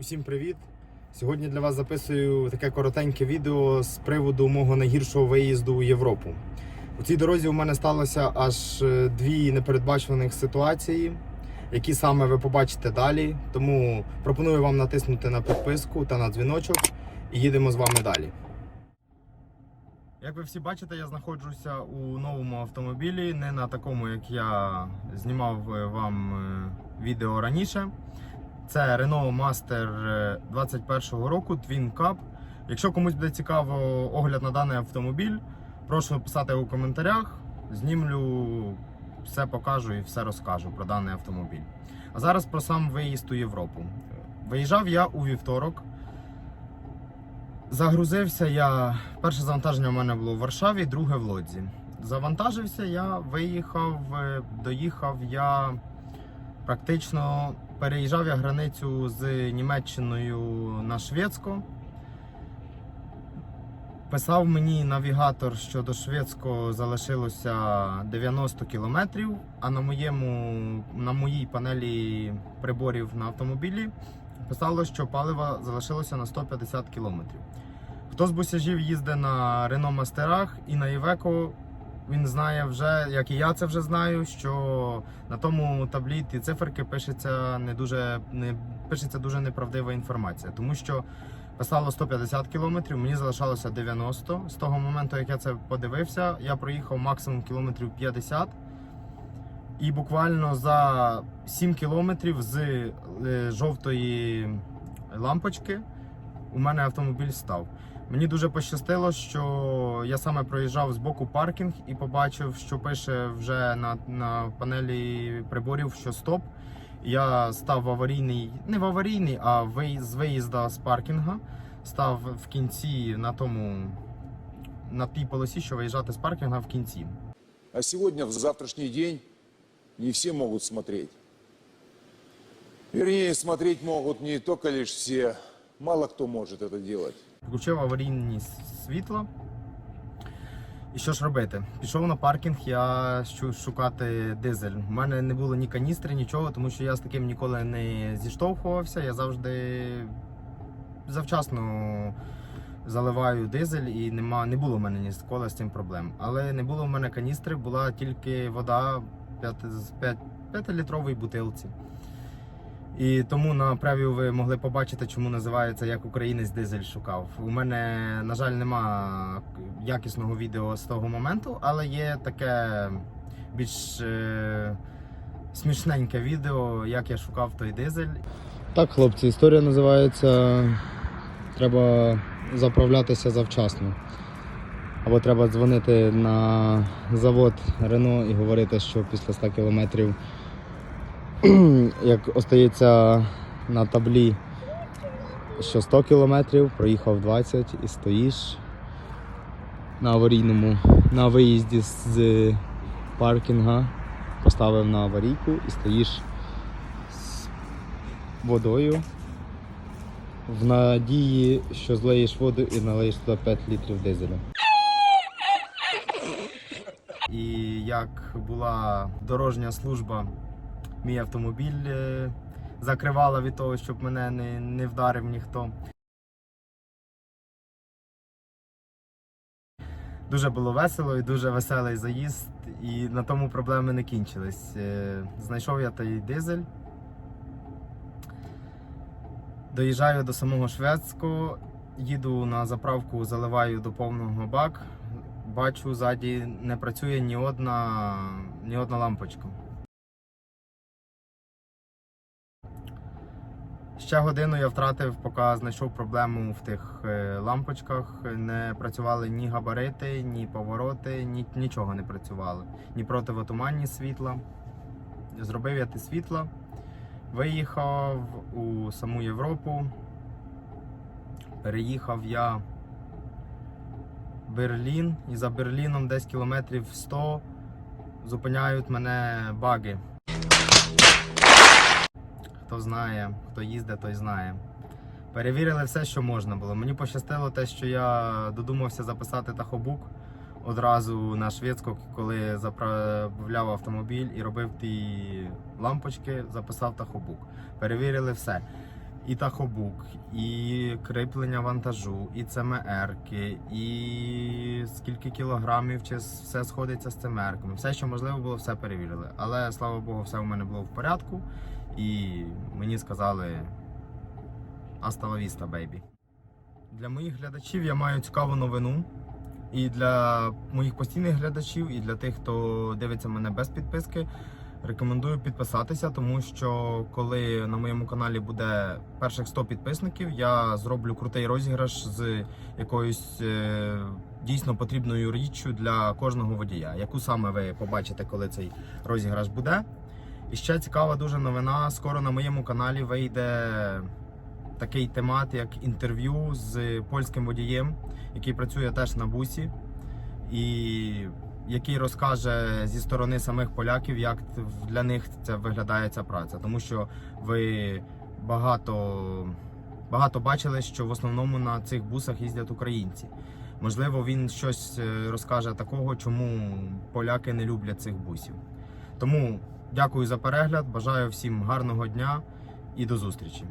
Усім привіт! Сьогодні для вас записую таке коротеньке відео з приводу мого найгіршого виїзду у Європу. У цій дорозі у мене сталося аж е, дві непередбачуваних ситуації, які саме ви побачите далі. Тому пропоную вам натиснути на підписку та на дзвіночок і їдемо з вами далі. Як ви всі бачите, я знаходжуся у новому автомобілі, не на такому, як я знімав е, вам е, відео раніше. Це Renault Master е, 21 року Twin Cup. Якщо комусь буде цікаво огляд на даний автомобіль, прошу писати у коментарях. Знімлю, все покажу і все розкажу про даний автомобіль. А зараз про сам виїзд у Європу. Виїжджав я у вівторок. Загрузився я. Перше завантаження у мене було в Варшаві, друге в Лодзі. Завантажився я, виїхав, е, доїхав я практично переїжджав я границю з Німеччиною на Шведську. Писав мені навігатор, що до Шведського залишилося 90 кілометрів, а на моєму на моїй панелі приборів на автомобілі писало, що палива залишилося на 150 кілометрів. Хто з бусяжів їздить на Рено Мастерах і на Івеко, він знає вже, як і я це вже знаю, що на тому таблі ті циферки пишеться не дуже не пишеться дуже неправдива інформація, тому що писало 150 кілометрів, мені залишалося 90. З того моменту, як я це подивився, я проїхав максимум кілометрів 50. І буквально за 7 кілометрів з е, жовтої лампочки у мене автомобіль став. Мені дуже пощастило, що я саме проїжджав з боку паркінг і побачив, що пише вже на, на панелі приборів, що стоп. Я став в аварійний, не в аварійний, а виїзд, з виїзда з паркінга. Став в кінці на тому, на тій полосі, що виїжджати з паркінга в кінці. А сегодня, в завтрашний день, не все могут смотреть. Вернее, смотреть могут не только лишь все, мало кто может это делать. Включив аварійні світла. І що ж робити? Пішов на паркінг, я шукати дизель. У мене не було ні каністри, нічого, тому що я з таким ніколи не зіштовхувався. Я завжди завчасно заливаю дизель і нема, не було в мене ніколи з цим проблем. Але не було в мене каністри, була тільки вода 5-літровій бутилці. І тому на прев'ю ви могли побачити, чому називається як українець дизель шукав. У мене, на жаль, нема якісного відео з того моменту, але є таке більш е, смішненьке відео, як я шукав той дизель. Так, хлопці, історія називається Треба заправлятися завчасно. Або треба дзвонити на завод Рено і говорити, що після 100 кілометрів як остається на таблі, що 100 кілометрів, проїхав 20 і стоїш на аварійному, на виїзді з паркінга, поставив на аварійку і стоїш з водою в надії, що злеєш воду і налиєш туди 5 літрів дизеля. І як була дорожня служба мій автомобіль е, закривала від того, щоб мене не, не вдарив ніхто. Дуже було весело і дуже веселий заїзд, і на тому проблеми не кінчились. Е, Знайшов я той дизель. Доїжджаю до самого Шведського, їду на заправку, заливаю до повного бак. Бачу, ззаді не працює ні одна, ні одна лампочка. Ще годину я втратив, поки знайшов проблему в тих е, лампочках. Не працювали ні габарити, ні повороти, ні, нічого не працювало. Ні противотуманні світла. Зробив я ті світла, виїхав у саму Європу. Переїхав я в Берлін і за Берліном десь кілометрів 100 зупиняють мене баги. Хто знає, хто їздить, той знає. Перевірили все, що можна було. Мені пощастило те, що я додумався записати тахобук одразу на шведську, коли заправляв автомобіль і робив ті лампочки, записав тахобук. Перевірили все. і тахобук, і кріплення вантажу, і ЦМРки, і скільки кілограмів, чи все сходиться з ЦМРками. Все, що можливо було, все перевірили. Але слава Богу, все у мене було в порядку. І мені сказали «Hasta la vista. Для моїх глядачів я маю цікаву новину. І для моїх постійних глядачів, і для тих, хто дивиться мене без підписки, рекомендую підписатися, тому що коли на моєму каналі буде перших 100 підписників, я зроблю крутий розіграш з якоюсь е, дійсно потрібною річчю для кожного водія, яку саме ви побачите, коли цей розіграш буде. І ще цікава дуже новина. Скоро на моєму каналі вийде такий темат, як інтерв'ю з польським водієм, який працює теж на бусі, і який розкаже зі сторони самих поляків, як для них це виглядає ця праця. Тому що ви багато, багато бачили, що в основному на цих бусах їздять українці. Можливо, він щось е, розкаже такого, чому поляки не люблять цих бусів. Тому дякую за перегляд, бажаю всім гарного дня і до зустрічі.